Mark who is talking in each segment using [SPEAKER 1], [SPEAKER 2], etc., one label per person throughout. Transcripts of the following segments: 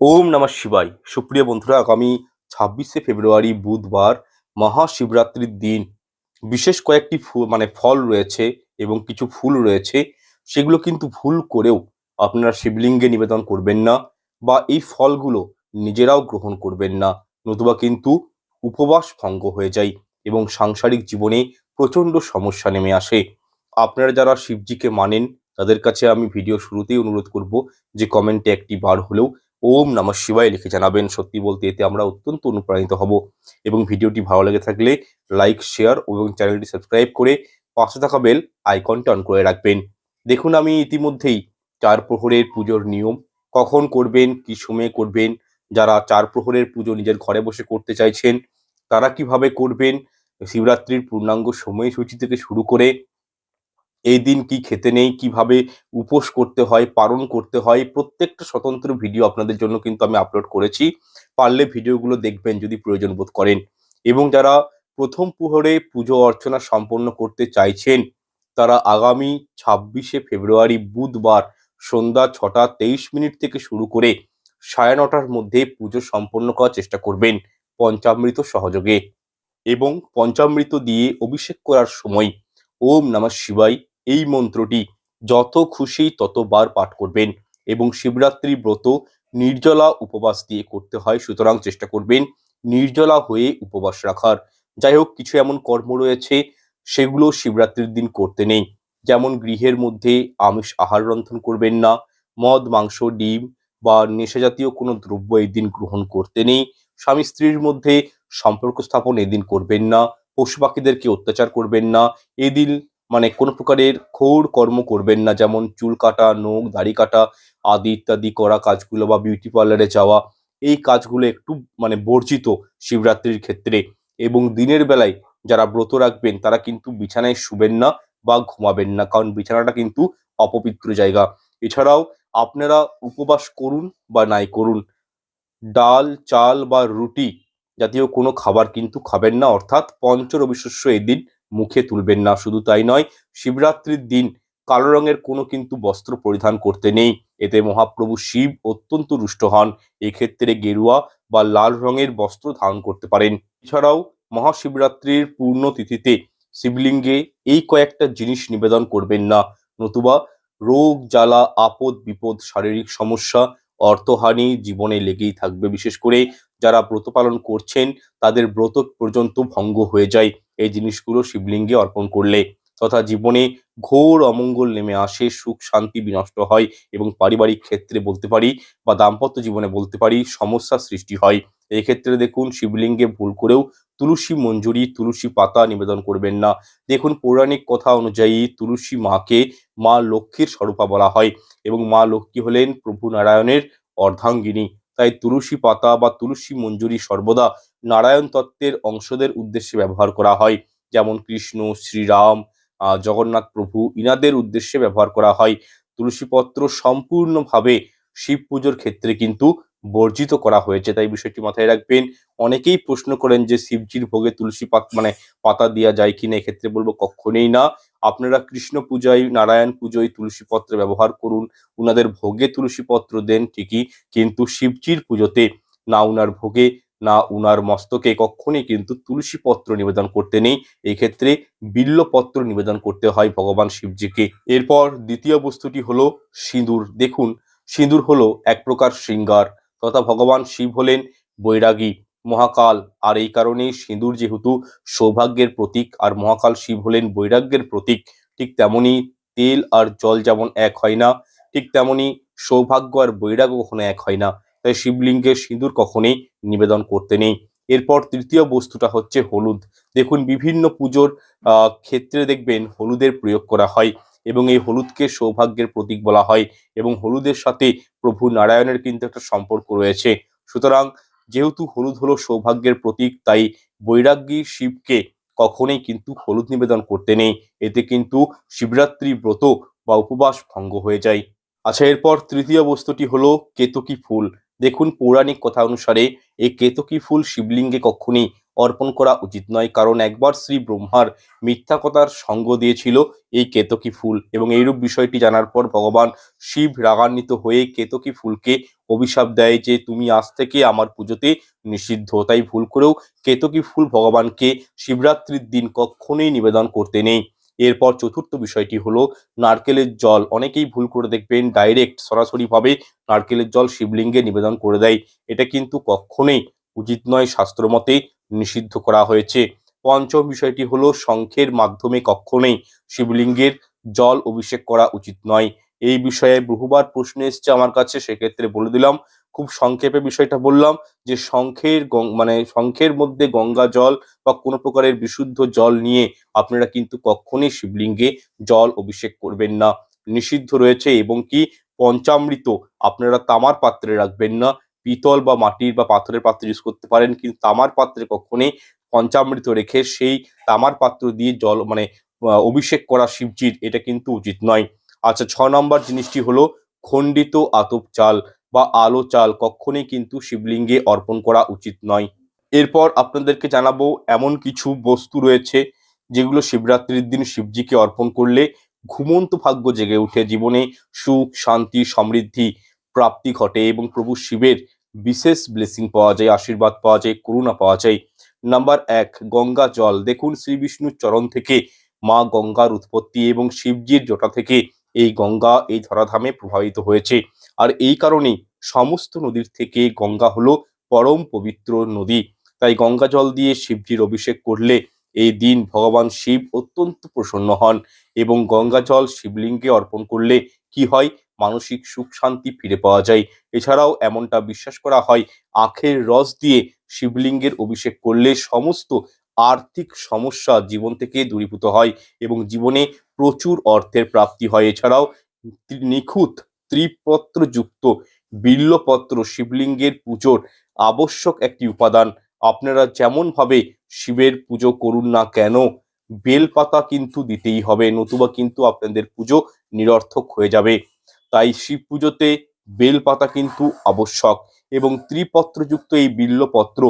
[SPEAKER 1] ওম নমঃ শিবায়। সুপ্রিয় বন্ধুরা, আগামী ছাব্বিশে ফেব্রুয়ারি বুধবার মহাশিবরাত্রির দিন। বিশেষ কয়েকটি মানে ফল রয়েছে এবং কিছু ফুল রয়েছে। সেগুলো কিন্তু ভুল করেও আপনারা শিবলিঙ্গে নিবেদন করবেন না বা এই ফলগুলো নিজেরাও গ্রহণ করবেন না। নতুবা কিন্তু উপবাস ভঙ্গ হয়ে যায় এবং সাংসারিক জীবনে প্রচণ্ড সমস্যা নেমে আসে। আপনারা যারা শিবজিকে মানেন, তাদের কাছে আমি ভিডিও শুরুতেই অনুরোধ করব যে কমেন্টে একটি বার হলেও ওম নমঃ শিবায় লিখে জানাবেন। সত্যি বলতে এতে আমরা অত্যন্ত অনুপ্রাণিত হব। এবং ভিডিওটি ভালো লেগে থাকলে লাইক শেয়ার এবং চ্যানেলটি সাবস্ক্রাইব করে পাশে থাকা বেল আইকনটা অন করে রাখবেন। দেখুন আমি ইতিমধ্যেই চার প্রহরের পুজোর নিয়ম, কখন করবেন, কি সময়ে করবেন, যারা চার প্রহরের পুজো নিজের ঘরে বসে করতে চাইছেন, তারা কীভাবে করবেন, শিবরাত্রির পূর্ণাঙ্গ সময়সূচি থেকে শুরু করে এই দিন কি খেতে নেই, কীভাবে উপোস করতে হয়, পালন করতে হয়, প্রত্যেকটা স্বতন্ত্র ভিডিও আপনাদের জন্য কিন্তু আমি আপলোড করেছি। পারলে ভিডিওগুলো দেখবেন যদি প্রয়োজন বোধ করেন। এবং যারা প্রথম প্রহরে পুজো অর্চনা সম্পন্ন করতে চাইছেন, তারা আগামী ছাব্বিশে ফেব্রুয়ারি বুধবার সন্ধ্যা ছটা তেইশ মিনিট থেকে শুরু করে সাড়ে নটার মধ্যে পুজো সম্পন্ন করার চেষ্টা করবেন পঞ্চামৃত সহযোগে। এবং পঞ্চামৃত দিয়ে অভিষেক করার সময় ওম নমঃ শিবায় এই মন্ত্রটি যত খুশি ততবার পাঠ করবেন এবং শিবরাত্রি ব্রত নির্জলা উপবাস দিয়ে করতে হয়, সুতরাং চেষ্টা করবেন নির্জলা হয়ে উপবাস রাখার। যাই হোক কিছু এমন কর্ম রয়েছে, সেগুলো শিবরাত্রির দিন করতে নেই। যেমন গৃহের মধ্যে আমিষ আহার রন্ধন করবেন না, মদ, মাংস, ডিম বা নেশা জাতীয় কোনো দ্রব্য এই দিন গ্রহণ করতে নেই। স্বামী স্ত্রীর মধ্যে সম্পর্ক স্থাপন এদিন করবেন না, পশু পাখিদেরকে অত্যাচার করবেন না, এদিন মানে কোনো প্রকারের ঘোর কর্ম করবেন না, যেমন চুল কাটা, নখ, দাড়ি কাটা আদি ইত্যাদি করা কাজগুলো বা বিউটি পার্লারে যাওয়া। এই কাজগুলো একটু মানে বর্জিত শিবরাত্রির ক্ষেত্রে। এবং দিনের বেলায় যারা ব্রত রাখবেন, তারা কিন্তু বিছানায় শুবেন না বা ঘুমাবেন না, কারণ বিছানাটা কিন্তু অপবিত্র জায়গা। এছাড়াও আপনারা উপবাস করুন বা নাই করুন। ডাল, চাল বা রুটি জাতীয় কোনো খাবার কিন্তু খাবেন না, অর্থাৎ পঞ্চরবি শস্য এদিন মুখে তুলবেন না, শুধু তাই নয়, শিবরাত্রির দিন কালো রঙের কোনো কিন্তু বস্ত্র পরিধান করতে নেই। এতে মহাপ্রভু শিব অত্যন্ত রুষ্ট হন। এক্ষেত্রে গেরুয়া বা লাল রঙের বস্ত্র ধারণ করতে পারেন। এছাড়াও মহাশিবরাত্রির পূর্ণ তিথিতে শিবলিঙ্গে এই কয়েকটা জিনিস নিবেদন করবেন না। নতুবা রোগ, জ্বালা, আপদ, বিপদ, শারীরিক সমস্যা অর্থহানি জীবনে লেগেই থাকবে। বিশেষ করে যারা ব্রত পালন করছেন, তাদের ব্রত পর্যন্ত ভঙ্গ হয়ে যায়। এই জিনিসগুলো শিবলিঙ্গে অর্পণ করলে তথা জীবনে ঘোর অমঙ্গল নেমে আসে, সুখ, শান্তি বিনষ্ট হয় এবং পারিবারিক ক্ষেত্রে বলতে পারি বা দাম্পত্য জীবনে বলতে পারি সমস্যা সৃষ্টি হয়। এই ক্ষেত্রে দেখুন শিবলিঙ্গে ভুল করেও তুলসী মঞ্জুরি, তুলসী পাতা নিবেদন করবেন না। দেখুন পৌরাণিক কথা অনুযায়ী তুলসী মাকে মা লক্ষ্মীর স্বরূপা বলা হয় এবং মা লক্ষ্মী হলেন প্রভু নারায়ণের অর্ধাঙ্গিনী। তাই তুলসী পাতা বা তুলসী মঞ্জুরি সর্বদা নারায়ণ তত্ত্বের অংশদের উদ্দেশ্যে ব্যবহার করা হয়। যেমন কৃষ্ণ, শ্রীরাম জগন্নাথ প্রভু ইনাদের উদ্দেশ্যে ব্যবহার করা হয়। তুলসীপত্র সম্পূর্ণভাবে শিব পুজোর ক্ষেত্রে কিন্তু বর্জিত করা হয়েছে। তাই বিষয়টি মাথায় রাখবেন। অনেকেই প্রশ্ন করেন যে, শিবজির ভোগে তুলসী পাত মানে পাতা দেওয়া যায় কিনা এক্ষেত্রে বলব কখনোই না। আপনারা কৃষ্ণ পূজায়, নারায়ণ পুজোয় তুলসী পত্র ব্যবহার করুন। উনাদের ভোগে তুলসী পত্র দেন ঠিকই, কিন্তু শিবজির পুজোতে না উনার ভোগে, না উনার মস্তকে কখনই কিন্তু তুলসী পত্র নিবেদন করতে নেই। এই ক্ষেত্রে বিল্লপত্র নিবেদন করতে হয় ভগবান শিবজিকে। এরপর দ্বিতীয় বস্তুটি হলো সিঁদুর। দেখুন, সিঁদুর হলো এক প্রকার শৃঙ্গার। তথা ভগবান শিব হলেন বৈরাগী। মহাকাল, আর এই কারণেই সিঁদুর যেহেতু সৌভাগ্যের প্রতীক, আর মহাকাল শিব হলেন বৈরাগ্যের প্রতীক, ঠিক তেমনি তেল আর জল যেমন এক হয় না, ঠিক তেমনি সৌভাগ্য আর বৈরাগ্য কখনো এক হয় না। তাই শিবলিঙ্গে সিঁদুর কখনোই নিবেদন করতে নেই। এরপর তৃতীয় বস্তুটা হচ্ছে হলুদ। দেখুন, বিভিন্ন পুজোর ক্ষেত্রে দেখবেন হলুদের প্রয়োগ করা হয়। এবং এই হলুদকে সৌভাগ্যের প্রতীক বলা হয় এবং হলুদের সাথে প্রভু নারায়ণের কিন্তু একটা সম্পর্ক রয়েছে। সুতরাং যেহেতু হলুদ হলো সৌভাগ্যের প্রতীক, তাই বৈরাগ্যী শিবকে কখনোই কিন্তু হলুদ নিবেদন করতে নেই। এতে কিন্তু শিবরাত্রি ব্রত বা উপবাস ভঙ্গ হয়ে যায়। আচ্ছা এরপর তৃতীয় বস্তুটি হলো কেতকী ফুল। দেখুন, পৌরাণিক কথা অনুসারে এই কেতকী ফুল শিবলিঙ্গে কখনই অর্পণ করা উচিত নয়। কারণ একবার শ্রী ব্রহ্মার মিথ্যা কথার সঙ্গ দিয়েছিল এই কেতকী ফুল এবং এইরূপ বিষয়টি জানার পর ভগবান শিব রাগান্বিত হয়ে কেতকী ফুলকে অভিশাপ দেয় যে, তুমি আজ থেকে আমার পুজোতে নিষিদ্ধ তাই ভুল করেও কেতকী ফুল ভগবানকে শিবরাত্রির দিন কখনোই নিবেদন করতে নেই। এরপর চতুর্থ বিষয়টি হলো নারকেলের জল। অনেকেই ভুল করে দেখবেন, ডাইরেক্ট সরাসরিভাবে নারকেলের জল শিবলিঙ্গে নিবেদন করে দেয়। এটা কিন্তু কখনোই উচিত নয়। শাস্ত্রমতে নিষিদ্ধ করা হয়েছে। পঞ্চম বিষয়টি হলো, শঙ্খের মাধ্যমে কখনোই শিবলিঙ্গের জল অভিষেক করা উচিত নয়। এই বিষয়ে বহুবার প্রশ্ন এসছে আমার কাছে, সেক্ষেত্রে বলে দিলাম। খুব সংক্ষেপে বিষয়টা বললাম যে, শঙ্খের মানে শঙ্খের মধ্যে গঙ্গা জল বা কোনো প্রকারের বিশুদ্ধ জল নিয়ে আপনারা কিন্তু কখনোই শিবলিঙ্গে জল অভিষেক করবেন না। নিষিদ্ধ রয়েছে এবং কি পঞ্চামৃত আপনারা তামার পাত্রে রাখবেন না। পিতল বা মাটির বা পাথরের পাত্র ইউজ করতে পারেন, কিন্তু তামার পাত্রে কখনোই পঞ্চামৃত রেখে সেই তামার পাত্র দিয়ে জল মানে অভিষেক করা শিবজির এটা কিন্তু উচিত নয়। আচ্ছা ছ নম্বর জিনিসটি হলো খণ্ডিত আতপ চাল বা আলো চাল কখনোই কিন্তু শিবলিঙ্গে অর্পণ করা উচিত নয়। এরপর আপনাদেরকে জানাব এমন কিছু বস্তু রয়েছে যেগুলো শিবরাত্রির দিন শিবজিকে অর্পণ করলে ঘুমন্ত ভাগ্য জেগে উঠে জীবনে সুখ, শান্তি, সমৃদ্ধি প্রাপ্তি ঘটে এবং প্রভু শিবের বিশেষ ব্লেসিং পাওয়া যায়, আশীর্বাদ পাওয়া যায়, করুণা পাওয়া যায়। নাম্বার এক, গঙ্গা জল। দেখুন, শ্রী বিষ্ণুর চরণ থেকে মা গঙ্গার উৎপত্তি এবং শিবজির জোটা থেকে এই গঙ্গা এই ধরাধামে প্রভাবিত হয়েছে। আর এই কারণেই সমস্ত নদীর থেকে গঙ্গা হলো পরম পবিত্র নদী। তাই গঙ্গা জল দিয়ে শিবজির অভিষেক করলে এই দিন ভগবান শিব অত্যন্ত প্রসন্ন হন এবং গঙ্গা জল শিবলিঙ্গে অর্পণ করলে কি হয়? মানসিক সুখ শান্তি ফিরে পাওয়া যায়। এছাড়াও এমনটা বিশ্বাস করা হয়, আখের রস দিয়ে শিবলিঙ্গের অভিষেক করলে সমস্ত আর্থিক সমস্যা জীবন থেকে দূরীভূত হয় এবং জীবনে প্রচুর অর্থের প্রাপ্তি হয়। এছাড়াও নিখুঁত ত্রিপত্রযুক্ত বিল্লপত্র শিবলিঙ্গের পুজোর আবশ্যক একটি উপাদান আপনারা যেমন ভাবে শিবের পুজো করুন না কেন, বেলপাতা কিন্তু দিতেই হবে, নতুবা কিন্তু আপনাদের পুজো নিরর্থক হয়ে যাবে। তাই শিব পুজোতে বেলপাতা কিন্তু আবশ্যক এবং ত্রিপত্রযুক্ত এই বিল্লপত্র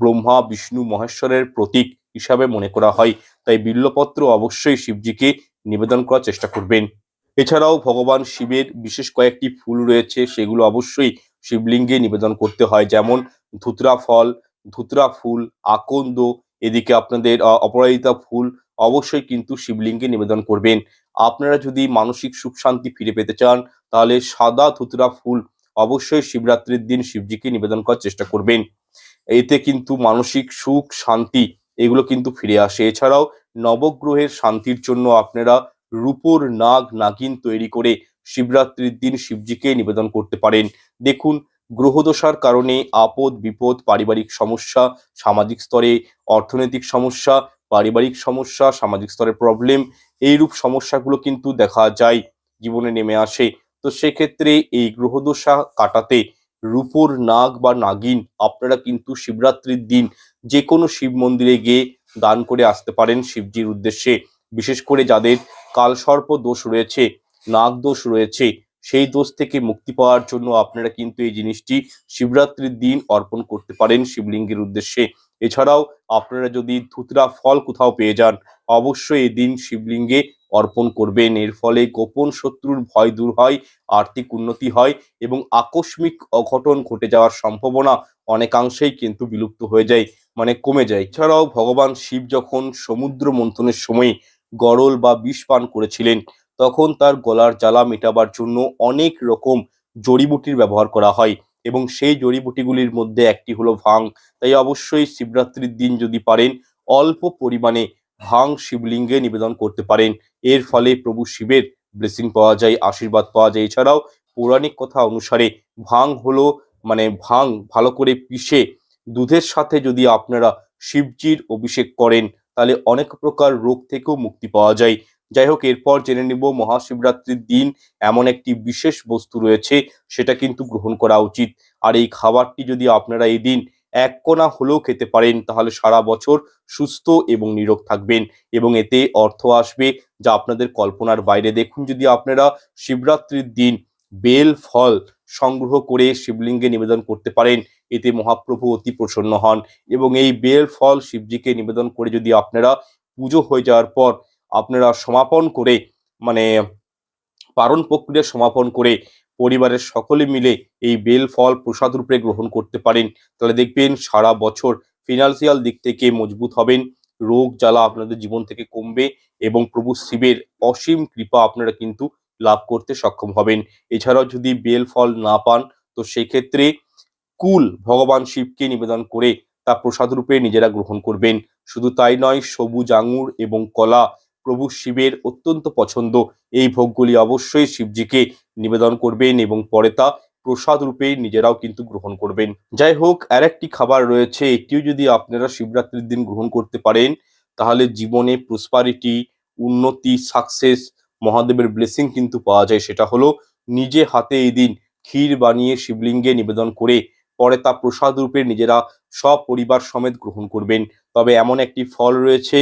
[SPEAKER 1] ব্রহ্মা, বিষ্ণু, মহেশ্বরের প্রতীক হিসাবে মনে করা হয়। তাই বিল্লপত্র অবশ্যই শিবজিকে নিবেদন করার চেষ্টা করবেন। এছাড়াও ভগবান শিবের বিশেষ কয়েকটি ফুল রয়েছে, সেগুলো অবশ্যই শিবলিঙ্গে নিবেদন করতে হয়। যেমন ধুতরা ফল ধুতরা ফুল, আকন্দ, এদিকে আপনাদের অপরাজিতা ফুল অবশ্যই কিন্তু শিবলিঙ্গে নিবেদন করবেন। আপনারা যদি মানসিক সুখ শান্তি ফিরে পেতে চান, তাহলে সাদা ধুতরা ফুল অবশ্যই শিবরাত্রির দিন শিবজিকে নিবেদন করার চেষ্টা করবেন। এতে কিন্তু মানসিক সুখ, শান্তি এগুলো কিন্তু ফিরে আসে। এছাড়াও নবগ্রহের শান্তির জন্য আপনারা রূপোর নাগ, নাগিন তৈরি করে শিবরাত্রির দিন শিবজিকে নিবেদন করতে পারেন। দেখুন গ্রহদশার কারণে আপদ, বিপদ, পারিবারিক সমস্যা, সামাজিক স্তরে অর্থনৈতিক সমস্যা, পারিবারিক সমস্যা, সামাজিক স্তরে প্রবলেম এইরূপ সমস্যাগুলো কিন্তু দেখা যায়, জীবনে নেমে আসে। তো সেক্ষেত্রে এই গ্রহদশা কাটাতে রূপোর নাগ বা নাগিন আপনারা কিন্তু শিবরাত্রির দিন যে কোনো শিব মন্দিরে গিয়ে দান করে আসতে পারেন শিবজির উদ্দেশ্যে। বিশেষ করে যাদের কালসর্প দোষ রয়েছে, নাগ দোষ রয়েছে সেই দোষ থেকে মুক্তি পাওয়ার জন্য আপনারা কিন্তু এই জিনিসটি শিবরাত্রির দিন অর্পণ করতে পারেন শিবলিঙ্গের উদ্দেশ্যে। এছাড়াও আপনারা যদি ধুতরা ফল কোথাও পেয়ে যান, অবশ্যই এই দিন শিবলিঙ্গে অর্পণ করবেন। এর ফলে গোপন শত্রুর ভয় দূর হয়, আর্থিক উন্নতি হয় এবং আকস্মিক অঘটন ঘটে যাওয়ার সম্ভাবনা অনেকাংশেই কিন্তু বিলুপ্ত হয়ে যায় মানে কমে যায়। এছাড়াও ভগবান শিব যখন সমুদ্র মন্থনের সময় গরল বা বিষ পান করেছিলেন তখন তার গলার জ্বালা মেটাবার জন্য অনেক রকম জড়িবুটির ব্যবহার করা হয় এবং সেই জড়িবুটিগুলির মধ্যে একটি হলো ভাং। তাই অবশ্যই শিবরাত্রির দিন যদি পারেন, অল্প পরিমাণে ভাং শিবলিঙ্গে নিবেদন করতে পারেন। এর ফলে প্রভু শিবের ব্লেসিং পাওয়া যায়, আশীর্বাদ পাওয়া যায়। এছাড়াও পৌরাণিক কথা অনুসারে ভাং হলো মানে ভাং ভালো করে পিষে দুধের সাথে যদি আপনারা শিবজির অভিষেক করেন, তাহলে অনেক প্রকার রোগ থেকেও মুক্তি পাওয়া যায়। যাই হোক, এরপর জেনে নিব মহাশিবরাত্রির দিন এমন একটি বিশেষ বস্তু রয়েছে, সেটা কিন্তু গ্রহণ করা উচিত। আর এই খাবারটি যদি আপনারা এই দিন এক কোনা হলেও খেতে পারেন, তাহলে সারা বছর সুস্থ এবং নিরোগ থাকবেন। এবং এতে অর্থ আসবে যা আপনাদের কল্পনার বাইরে। দেখুন, যদি আপনারা শিবরাত্রির দিন বেল, ফল সংগ্রহ করে শিবলিঙ্গে নিবেদন করতে পারেন, এতে মহাপ্রভু অতি প্রসন্ন হন। এবং এই বেল, ফল শিবজিকে নিবেদন করে যদি আপনারা পুজো হয়ে যাওয়ার পর আপনারা সমাপন করে মানে পারণ প্রক্রিয়া সমাপন করে পরিবারের সকলে মিলে এই বেল, ফল, প্রসাদ রূপে গ্রহণ করতে পারেন। তাহলে দেখবেন সারা বছর ফিনান্সিয়াল দিক থেকে মজবুত হবেন, রোগ জ্বালা আপনাদের জীবন থেকে কমবে এবং প্রভু শিবের অসীম কৃপা আপনারা কিন্তু লাভ করতে সক্ষম হবেন। এছাড়াও যদি বেল, ফল না পান, তো সেক্ষেত্রে কুল ভগবান শিবকে নিবেদন করে তা প্রসাদ রূপে নিজেরা গ্রহণ করবেন। শুধু তাই নয়, সবুজ আঙুর এবং কলা প্রভু শিবের অত্যন্ত পছন্দ। এই ভোগগুলি অবশ্যই শিবজিকে নিবেদন করবেন এবং পরে তা প্রসাদ রূপে নিজেরাও কিন্তু গ্রহণ করবেন। যাই হোক আর একটি খাবার রয়েছে, এটিও যদি আপনারা শিবরাত্রির দিন গ্রহণ করতে পারেন, তাহলে জীবনে প্রসপারিটি, উন্নতি, সাকসেস, মহাদেবের ব্লেসিং কিন্তু পাওয়া যায়। সেটা হলো নিজে হাতে এই দিন ক্ষীর বানিয়ে শিবলিঙ্গে নিবেদন করে, পরে তা প্রসাদ রূপে নিজেরা সব পরিবার সমেত গ্রহণ করবেন। তবে এমন একটি ফল রয়েছে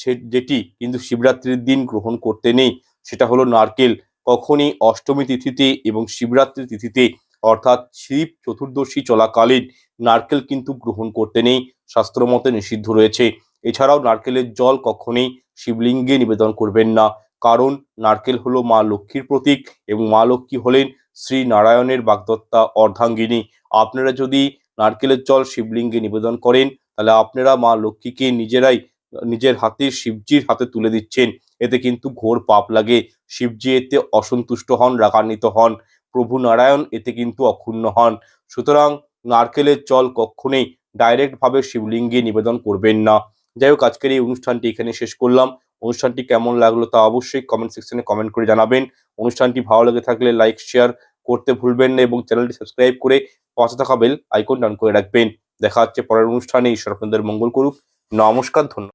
[SPEAKER 1] সে যেটি কিন্তু শিবরাত্রির দিন গ্রহণ করতে নেই, সেটা হলো নারকেল। কখনই অষ্টমী তিথিতে এবং শিবরাত্রি তিথিতে অর্থাৎ শিব চতুর্দশী চলাকালীন নারকেল কিন্তু গ্রহণ করতে নেই, শাস্ত্রমতে নিষিদ্ধ রয়েছে। এছাড়াও নারকেলের জল কখনোই শিবলিঙ্গে নিবেদন করবেন না, কারণ নারকেল হলো মা লক্ষ্মীর প্রতীক এবং মা লক্ষ্মী হলেন শ্রী নারায়ণের বাগদত্তা অর্ধাঙ্গিনী। আপনারা যদি নারকেলের জল শিবলিঙ্গে নিবেদন করেন, তাহলে আপনারা মা লক্ষ্মীকে নিজেরাই নিজের হাতে শিবজির হাতে তুলে দিচ্ছেন। এতে কিন্তু ঘোর পাপ লাগে। শিবজি এতে অসন্তুষ্ট হন, রাগান্বিত হন। প্রভু নারায়ণ এতে কিন্তু অক্ষুণ্ণ হন। সুতরাং নারকেলের জল কখনোই ডাইরেক্ট ভাবে শিবলিঙ্গে নিবেদন করবেন না। যাই হোক, আজকের এই অনুষ্ঠানটি এখানে শেষ করলাম। অনুষ্ঠানটি কেমন লাগল তা অবশ্যই কমেন্ট সেকশনে কমেন্ট করে জানাবেন। অনুষ্ঠানটি ভালো লেগে থাকলে লাইক শেয়ার করতে ভুলবেন না এবং চ্যানেলটি সাবস্ক্রাইব করে পাশে থাকা বেল আইকন ডান করে রাখবেন। দেখা হচ্ছে পরের অনুষ্ঠানে। ঈশ্বর আপনাদের মঙ্গল করুক। নমস্কার, ধন্যবাদ।